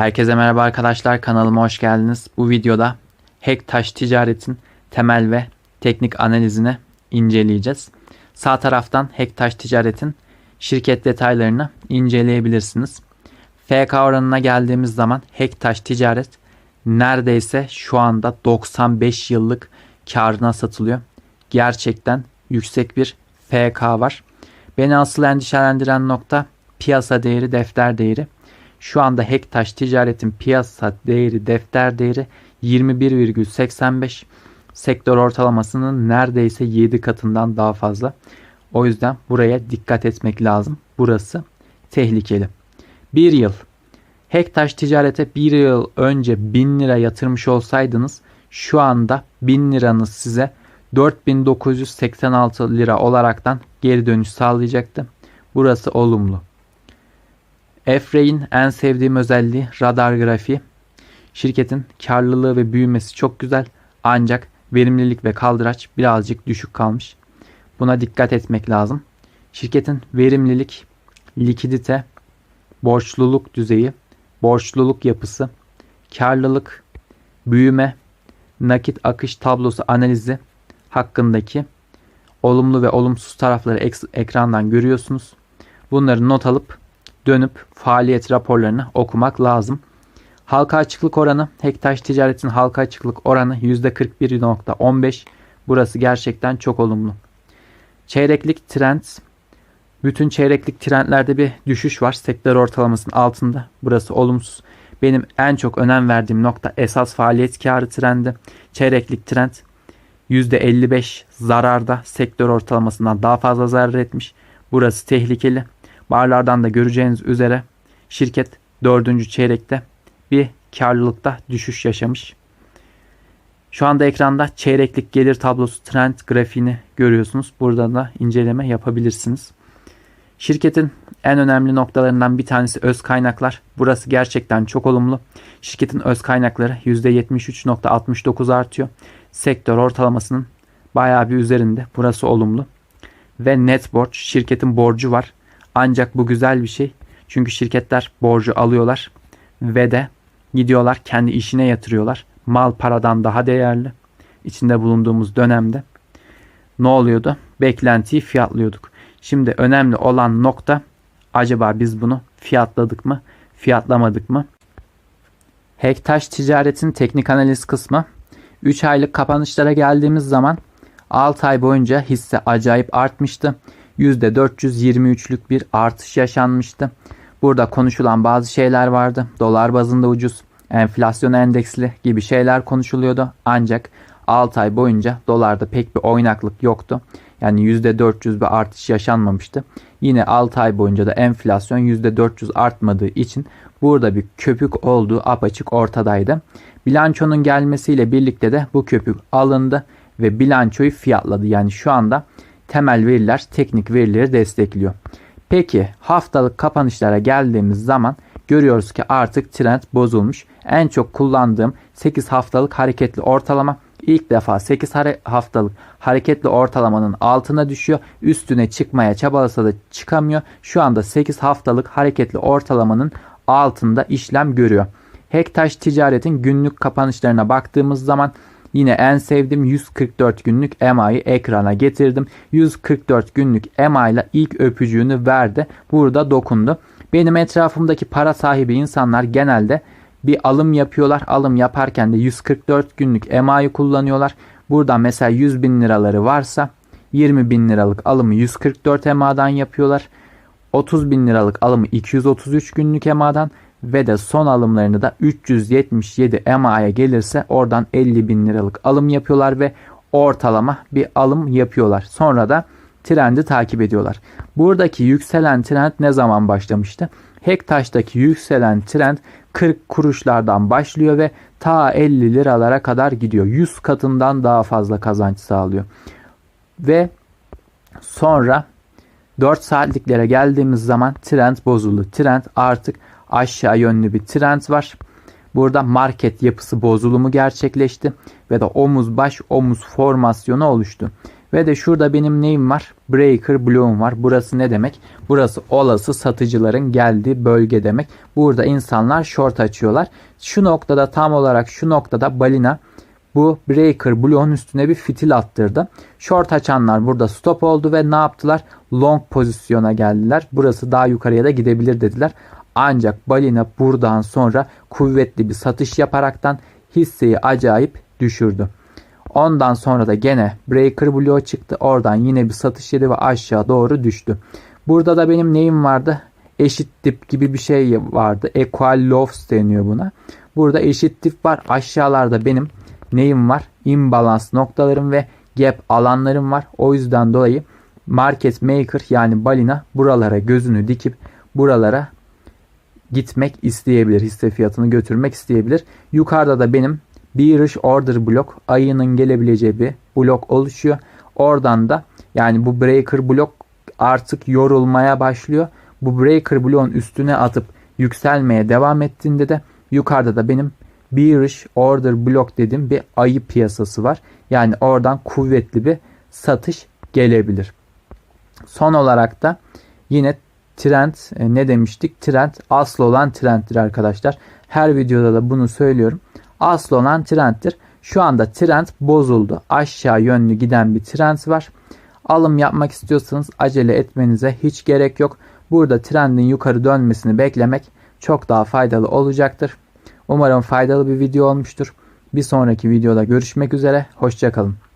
Herkese merhaba arkadaşlar kanalıma hoş geldiniz. Bu videoda Hektaş ticaretin temel ve teknik analizini inceleyeceğiz. Sağ taraftan Hektaş ticaretin şirket detaylarını inceleyebilirsiniz. FK oranına geldiğimiz zaman Hektaş ticaret neredeyse şu anda 95 yıllık karına satılıyor. Gerçekten yüksek bir FK var. Beni asıl endişelendiren nokta piyasa değeri, defter değeri. Şu anda Hektaş ticaretin piyasa değeri, defter değeri 21,85. Sektör ortalamasının neredeyse 7 katından daha fazla. O yüzden buraya dikkat etmek lazım. Burası tehlikeli. Bir yıl. Hektaş ticarete bir yıl önce 1000 lira yatırmış olsaydınız şu anda 1000 liranız size 4986 lira olaraktan geri dönüş sağlayacaktı. Burası olumlu. Efray'in en sevdiğim özelliği radar grafiği. Şirketin karlılığı ve büyümesi çok güzel ancak verimlilik ve kaldıraç birazcık düşük kalmış. Buna dikkat etmek lazım. Şirketin verimlilik, likidite, borçluluk düzeyi, borçluluk yapısı, karlılık, büyüme, nakit akış tablosu analizi hakkındaki olumlu ve olumsuz tarafları ek- ekrandan görüyorsunuz. Bunları not alıp dönüp faaliyet raporlarını okumak lazım. Halka açıklık oranı, Hektaş ticaretin halka açıklık oranı %41.15. Burası gerçekten çok olumlu. Çeyreklik trend, bütün çeyreklik trendlerde bir düşüş var. Sektör ortalamasının altında. Burası olumsuz. Benim en çok önem verdiğim nokta esas faaliyet karı trendi. Çeyreklik trend %55 zararda sektör ortalamasından daha fazla zarar etmiş. Burası tehlikeli. Barlardan da göreceğiniz üzere şirket 4. çeyrekte bir karlılıkta düşüş yaşamış. Şu anda ekranda çeyreklik gelir tablosu trend grafiğini görüyorsunuz. Burada da inceleme yapabilirsiniz. Şirketin en önemli noktalarından bir tanesi öz kaynaklar. Burası gerçekten çok olumlu. Şirketin öz kaynakları %73.69 artıyor. Sektör ortalamasının bayağı bir üzerinde. Burası olumlu. Ve net borç. Şirketin borcu var. Ancak bu güzel bir şey. Çünkü şirketler borcu alıyorlar ve de gidiyorlar kendi işine yatırıyorlar. Mal paradan daha değerli. İçinde bulunduğumuz dönemde ne oluyordu? Beklentiyi fiyatlıyorduk. Şimdi önemli olan nokta acaba biz bunu fiyatladık mı? Fiyatlamadık mı? Hektaş ticaretin teknik analiz kısmı 3 aylık kapanışlara geldiğimiz zaman 6 ay boyunca hisse acayip artmıştı. %423'lük bir artış yaşanmıştı. Burada konuşulan bazı şeyler vardı. Dolar bazında ucuz, enflasyon endeksli gibi şeyler konuşuluyordu. Ancak 6 ay boyunca dolarda pek bir oynaklık yoktu. Yani %400 bir artış yaşanmamıştı. Yine 6 ay boyunca da enflasyon %400 artmadığı için burada bir köpük olduğu apaçık ortadaydı. Bilançonun gelmesiyle birlikte de bu köpük alındı ve bilançoyu fiyatladı. Yani şu anda temel veriler teknik verileri destekliyor. Peki haftalık kapanışlara geldiğimiz zaman görüyoruz ki artık trend bozulmuş. En çok kullandığım 8 haftalık hareketli ortalama ilk defa 8 haftalık hareketli ortalamanın altına düşüyor. Üstüne çıkmaya çabalasa da çıkamıyor. Şu anda 8 haftalık hareketli ortalamanın altında işlem görüyor. Hektaş ticaretin günlük kapanışlarına baktığımız zaman Yine en sevdiğim 144 günlük EMA'yı ekrana getirdim. 144 günlük EMA ile ilk öpücüğünü verdi. Burada dokundu. Benim etrafımdaki para sahibi insanlar genelde bir alım yapıyorlar. Alım yaparken de 144 günlük EMA'yı kullanıyorlar. Burada mesela 100 bin liraları varsa 20 bin liralık alımı 144 EMA'dan yapıyorlar. 30 bin liralık alımı 233 günlük EMA'dan ve de son alımlarını da 377 EMA'ya gelirse oradan 50 bin liralık alım yapıyorlar ve ortalama bir alım yapıyorlar. Sonra da trendi takip ediyorlar. Buradaki yükselen trend ne zaman başlamıştı? Hektaş'taki yükselen trend 40 kuruşlardan başlıyor ve ta 50 liralara kadar gidiyor. 100 katından daha fazla kazanç sağlıyor. Ve sonra 4 saatliklere geldiğimiz zaman trend bozuldu. Trend artık aşağı yönlü bir trend var. Burada market yapısı bozulumu gerçekleşti ve de omuz baş omuz formasyonu oluştu. Ve de şurada benim neyim var? Breaker bloğum var. Burası ne demek? Burası olası satıcıların geldiği bölge demek. Burada insanlar short açıyorlar. Şu noktada tam olarak şu noktada balina bu breaker bloğun üstüne bir fitil attırdı. Short açanlar burada stop oldu ve ne yaptılar? Long pozisyona geldiler. Burası daha yukarıya da gidebilir dediler. Ancak balina buradan sonra kuvvetli bir satış yaparaktan hisseyi acayip düşürdü. Ondan sonra da gene breaker bloğu çıktı. Oradan yine bir satış yedi ve aşağı doğru düştü. Burada da benim neyim vardı? Eşit dip gibi bir şey vardı. Equal lows deniyor buna. Burada eşit dip var. Aşağılarda benim neyim var? Imbalans noktalarım ve gap alanlarım var. O yüzden dolayı market maker yani balina buralara gözünü dikip buralara gitmek isteyebilir. Hisse fiyatını götürmek isteyebilir. Yukarıda da benim bearish order blok ayının gelebileceği bir blok oluşuyor. Oradan da yani bu breaker blok artık yorulmaya başlıyor. Bu breaker bloğun üstüne atıp yükselmeye devam ettiğinde de yukarıda da benim bearish order blok dediğim bir ayı piyasası var. Yani oradan kuvvetli bir satış gelebilir. Son olarak da yine trend e, ne demiştik? Trend asıl olan trenddir arkadaşlar. Her videoda da bunu söylüyorum. Asıl olan trenddir. Şu anda trend bozuldu. Aşağı yönlü giden bir trend var. Alım yapmak istiyorsanız acele etmenize hiç gerek yok. Burada trendin yukarı dönmesini beklemek çok daha faydalı olacaktır. Umarım faydalı bir video olmuştur. Bir sonraki videoda görüşmek üzere. Hoşçakalın.